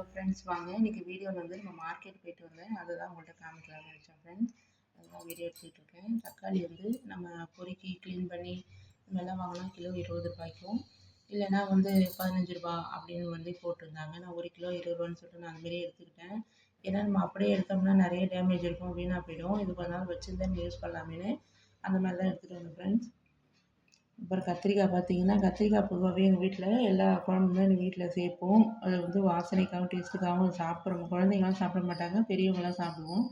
Hello friends வாங்க. இன்றைக்கி வீடியோவில் வந்து நம்ம மார்க்கெட் போயிட்டு வந்தேன். அதை தான் உங்கள்கிட்ட காமிக்கலாம்னு நினச்சேன் ஃப்ரெண்ட்ஸ் அதுதான் வீடியோ எடுத்துகிட்டு இருக்கேன். தக்காளி வந்து நம்ம பொறுக்கி க்ளீன் பண்ணி இதெல்லாம் வாங்கினா கிலோ இருபது ரூபாய்க்கும். இல்லைனா வந்து பதினஞ்சு ரூபா அப்படின்னு வந்து போட்டிருந்தாங்க. நான் ஒரு கிலோ இருபது ரூபான்னு சொல்லிட்டு நான் அதுமாரி எடுத்துக்கிட்டேன். ஏன்னா நம்ம அப்படியே எடுத்தோம்னா நிறைய டேமேஜ் இருக்கும் வீணாக போயிடும். இது கொஞ்ச நாள் வச்சுருந்தேன் யூஸ் பண்ணலாமேனு அந்த மாதிரி தான் எடுத்துகிட்டு வந்தேன் ஃப்ரெண்ட்ஸ் அப்புறம் கத்திரிக்காய் பார்த்தீங்கன்னா கத்திரிக்காய் பொதுவாகவே எங்கள் வீட்டில் எல்லா குழம்புமே எங்கள் வீட்டில் சேர்ப்போம். அது வந்து வாசனைக்காகவும் டேஸ்ட்டுக்காகவும் சாப்பிட்றோம். குழந்தைங்களாம் சாப்பிட மாட்டாங்க பெரியவங்களாம் சாப்பிடுவோம்.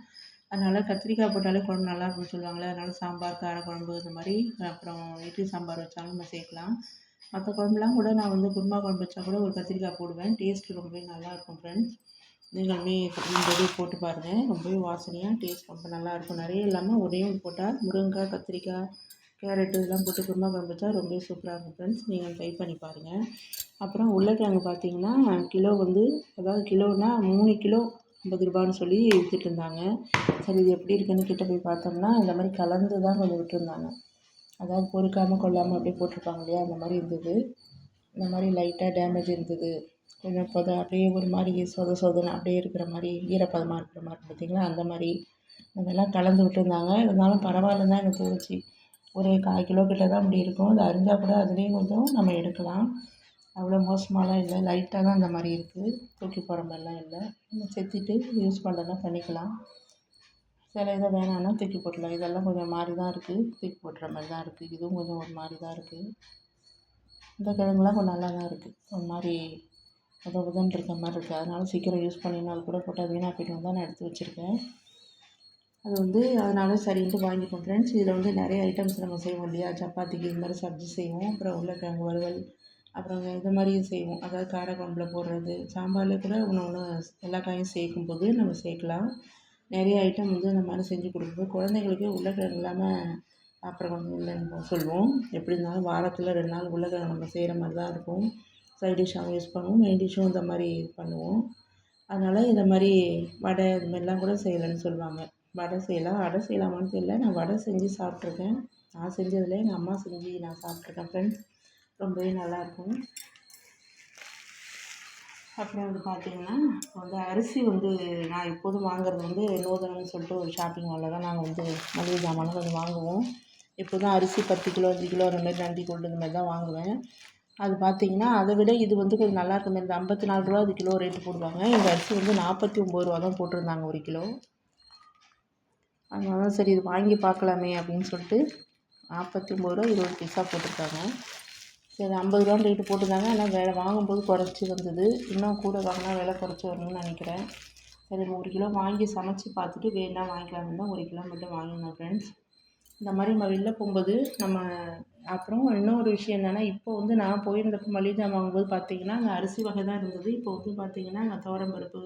அதனால் கத்திரிக்காய் போட்டாலே குழம்பு நல்லா இருக்கும்னு சொல்லுவாங்களே அதனால் சாம்பார் காரக்குழம்பு இந்த மாதிரி அப்புறம் இட்லி சாம்பார் வச்சாலும் நம்ம சேர்க்கலாம். மற்ற குழம்புலாம் கூட நான் வந்து குருமா குழம்பு வச்சா கூட ஒரு கத்திரிக்காய் போடுவேன். டேஸ்ட் ரொம்பவே நல்லாயிருக்கும் ஃப்ரெண்ட்ஸ் நீங்களுமே இந்த போட்டு பாருங்கள் ரொம்பவே வாசனையாக டேஸ்ட் ரொம்ப நல்லாயிருக்கும் நிறைய இல்லாமல் ஒரே ஒன்று போட்டால் முருங்கைக்காய் கத்திரிக்காய் கேரட்டு இதெல்லாம் போட்டு குருமா குழம்பு வச்சா ரொம்ப சூப்பராக இருக்கும் ஃப்ரெண்ட்ஸ் நீங்கள் ட்ரை பண்ணி பாருங்கள் அப்புறம் உருளைக்கிழங்கு பார்த்தீங்கன்னா கிலோ வந்து அதாவது கிலோனா மூணு கிலோ ஐம்பது ரூபான்னு சொல்லி விற்றுட்டு இருந்தாங்க. சரி இது எப்படி இருக்குன்னு கிட்ட போய் பார்த்தோம்னா இந்த மாதிரி கலந்து தான் கொஞ்சம் விட்டுருந்தாங்க. அதாவது பொறுக்காமல் கொள்ளாமல் அப்படியே போட்டிருப்பாங்க இல்லையா? அந்த மாதிரி இருந்தது. இந்த மாதிரி லைட்டாக டேமேஜ் இருந்தது. கொஞ்சம் பொத அப்படியே ஒரு மாதிரி சொத சொதனை அப்படியே இருக்கிற மாதிரி ஈரப்பதமாக இருக்கிற மாதிரி பார்த்தீங்களா? அந்த மாதிரி. அதெல்லாம் கலந்து விட்டுருந்தாங்க. இருந்தாலும் பரவாயில்லன்னு தான் எனக்கு தோணுச்சு. ஒரு கால் கிலோ கிட்ட தான் அப்படி இருக்கும். அது அரிஞ்சால் கூட அதுலேயும் கொஞ்சம் நம்ம எடுக்கலாம். அவ்வளோ மோசமாலாம் இல்லை. லைட்டாக தான் அந்த மாதிரி இருக்குது தூக்கி போகிற மாதிரிலாம் இல்லை. நம்ம செத்திட்டு யூஸ் பண்ணுறதுனா பண்ணிக்கலாம். சில இதை வேணாம்னா தூக்கி போட்டுடலாம் இதெல்லாம் கொஞ்சம் மாதிரி தான் இருக்குது தூக்கி போட்டுற மாதிரி தான் இருக்குது இதுவும் கொஞ்சம் ஒரு மாதிரி தான் இருக்குது இந்த கிழங்குலாம் கொஞ்சம் நல்லா தான் இருக்குது ஒரு மாதிரி உதவுதன் இருக்க மாதிரி இருக்குது அதனால சீக்கிரம் யூஸ் பண்ணினால் கூட போட்டால் வீணாக போய்ட்டு தான் நான் எடுத்து வச்சுருக்கேன். அது வந்து அதனால சரின்ட்டு வாங்கிப்போம் ஃப்ரெண்ட்ஸ் இதில் வந்து நிறைய ஐட்டம்ஸ் நம்ம செய்வோம் இல்லையா? சப்பாத்திக்கு இது மாதிரி சப்ஜி செய்வோம். அப்புறம் உருளைக்கிழங்கு வறுவல் அப்புறம் இது மாதிரியும் செய்வோம். அதாவது காரக்குழம்புல போடுறது சாம்பாரில் கூட ஒன்று ஒன்று எல்லா காயும் சேர்க்கும் போது நம்ம சேர்க்கலாம். நிறைய ஐட்டம் வந்து இந்த மாதிரி செஞ்சு கொடுக்கும்போது குழந்தைங்களுக்கு உருளைக்கிழங்கு இல்லாமல் சாப்பிட்ற இல்லைன்னு சொல்லுவோம். எப்படி இருந்தாலும் வாரத்தில் ரெண்டு நாள் உருளைக்கிழங்கு நம்ம செய்கிற மாதிரி தான் இருக்கும். சைட் டிஷ்ஷாகவும் யூஸ் பண்ணுவோம். மெயின் டிஷ்ஷும் இந்த மாதிரி பண்ணுவோம். அதனால் இதை மாதிரி வடை இது மாதிரிலாம் கூட செய்யலைன்னு சொல்லுவாங்க. வடை செய்யலாம். அடை செய்யலாமான்னு தெரியல. நான் வடை செஞ்சு சாப்பிட்ருக்கேன் நான் செஞ்சதில் எங்கள் அம்மா செஞ்சு நான் சாப்பிட்ருக்கேன் ஃப்ரெண்ட்ஸ் ரொம்பவே நல்லாயிருக்கும். அப்புறம் வந்து பார்த்திங்கன்னா வந்து அரிசி வந்து நான் எப்போதும் வாங்குறது வந்து நூதனம்னு சொல்லிட்டு ஒரு ஷாப்பிங் மாலில் தான் நாங்கள் வந்து மளிகை ஜாமான் கொஞ்சம் வாங்குவோம். எப்போதும் அரிசி பத்து கிலோ அஞ்சு கிலோ அந்த மாதிரி நண்டி கொண்டு இந்த மாதிரி தான் வாங்குவேன். அது பார்த்திங்கன்னா அதை விட இது வந்து கொஞ்சம் நல்லா இருக்கும் இந்த ஐம்பத்தி நாலு ரூபா அது கிலோ ரேட்டு போடுவாங்க. இந்த அரிசி வந்து நாற்பத்தி ஒம்பது ரூபா தான் போட்டிருந்தாங்க ஒரு கிலோ. அதனால தான் சரி இது வாங்கி பார்க்கலாமே அப்படின்னு சொல்லிட்டு நாற்பத்தி ஒம்பது ரூபா இருபது பைசா போட்டிருக்காங்க. சரி ஐம்பது ரூபான்னு ரேட்டு போட்டிருந்தாங்க. ஆனால் வேலை வாங்கும்போது குறைச்சி வந்தது. இன்னும் கூட வாங்கினா விலை குறைச்சி வரணும்னு நினைக்கிறேன். சரி ஒரு கிலோ வாங்கி சமைச்சி பார்த்துட்டு வேணாம் வாங்கிக்கலாம்னு தான் ஒரு கிலோ மட்டும் வாங்கினேன் ஃப்ரெண்ட்ஸ் இந்த மாதிரி நம்ம வெளில போகும்போது நம்ம அப்புறம் இன்னொரு விஷயம் என்னென்னா இப்போ வந்து நான் போயிருந்தப்போ மளிகை ஜாமான் வாங்கும்போது பார்த்தீங்கன்னா அங்கே அரிசி வகை தான் இருந்தது. இப்போ வந்து பார்த்தீங்கன்னா அங்கே துவரம்பருப்பு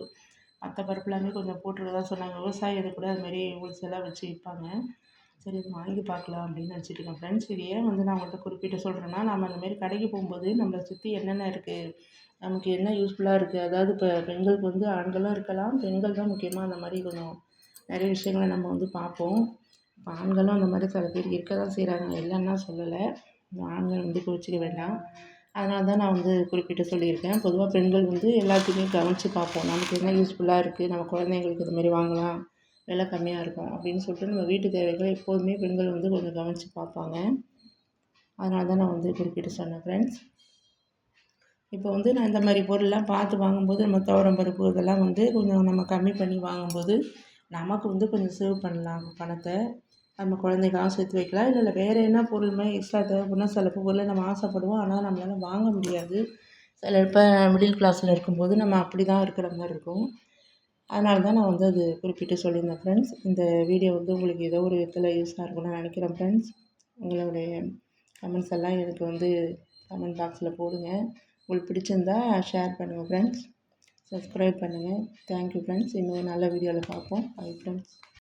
மற்ற பருப்புலாமே கொஞ்சம் போட்டுருக்கதா சொன்னாங்க. விவசாயி இது கூட அதுமாரி ஹோல்சேலாக வச்சு விற்பாங்க சரி இது வாங்கி பார்க்கலாம் அப்படின்னு நினச்சிட்ருக்கேன் ஃப்ரெண்ட்ஸ் இது ஏன் வந்து நான் உங்கள்கிட்ட குறிப்பிட்டு சொல்கிறேன்னா நம்ம அந்தமாரி கடைக்கு போகும்போது நம்மளை சுற்றி என்னென்ன இருக்குது நமக்கு என்ன யூஸ்ஃபுல்லாக இருக்குது அதாவது இப்போ பெண்களுக்கு வந்து ஆண்களும் இருக்கலாம் பெண்கள் தான் முக்கியமாக அந்த மாதிரி கொஞ்சம் நிறைய விஷயங்களை நம்ம வந்து பார்ப்போம். இப்போ ஆண்களும் அந்த மாதிரி சில பேர் இருக்க தான் செய்கிறாங்க இல்லைன்னா சொல்லலை. ஆண்கள் வந்து கோச்சிக்க வேண்டாம். அதனால தான் நான் வந்து குறிப்பிட்டு சொல்லியிருக்கேன். பொதுவாக பெண்கள் வந்து எல்லாத்தையுமே கவனித்து பார்ப்போம். நமக்கு என்ன யூஸ்ஃபுல்லாக இருக்குது நம்ம குழந்தைங்களுக்கு இதுமாரி வாங்கலாம். விலை கம்மியாக இருக்கும் அப்படின்னு சொல்லிட்டு நம்ம வீட்டு தேவைகளை எப்போதுமே பெண்கள் வந்து கொஞ்சம் கவனித்து பார்ப்பாங்க. அதனால தான் நான் வந்து குறிப்பிட்டு சொன்னேன் ஃப்ரெண்ட்ஸ் இப்போ வந்து நான் இந்த மாதிரி பொருள்லாம் பார்த்து வாங்கும்போது நம்ம துவரம் பருப்பு இதெல்லாம் வந்து கொஞ்சம் நம்ம கம்மி பண்ணி வாங்கும்போது நமக்கு வந்து கொஞ்சம் சேவ் பண்ணலாம் பணத்தை. நம்ம குழந்தைக்காக சேர்த்து வைக்கலாம். இல்லை இல்லை வேறு என்ன பொருளுமே எக்ஸ்ட்ரா தேவைப்படுனா சில பொருளை நம்ம ஆசைப்படுவோம். ஆனால் நம்மளால் வாங்க முடியாது. சில இப்போ மிடில் கிளாஸில் இருக்கும்போது நம்ம அப்படி தான் இருக்கிற மாதிரி இருக்கும். அதனால தான் நான் வந்து அது குறிப்பிட்டு சொல்லியிருந்தேன் ஃப்ரெண்ட்ஸ் இந்த வீடியோ வந்து உங்களுக்கு ஏதோ ஒரு விதத்தில் யூஸாக இருக்கும்னு நினைக்கிறேன் ஃப்ரெண்ட்ஸ் உங்களுடைய கமெண்ட்ஸ் எல்லாம் எனக்கு வந்து கமெண்ட் பாக்ஸில் போடுங்க. உங்களுக்கு பிடிச்சிருந்தா ஷேர் பண்ணுங்கள் ஃப்ரெண்ட்ஸ் சப்ஸ்கிரைப் பண்ணுங்கள் தேங்க்யூ ஃப்ரெண்ட்ஸ் இன்னொரு நல்ல வீடியோவில் பார்ப்போம். Bye friends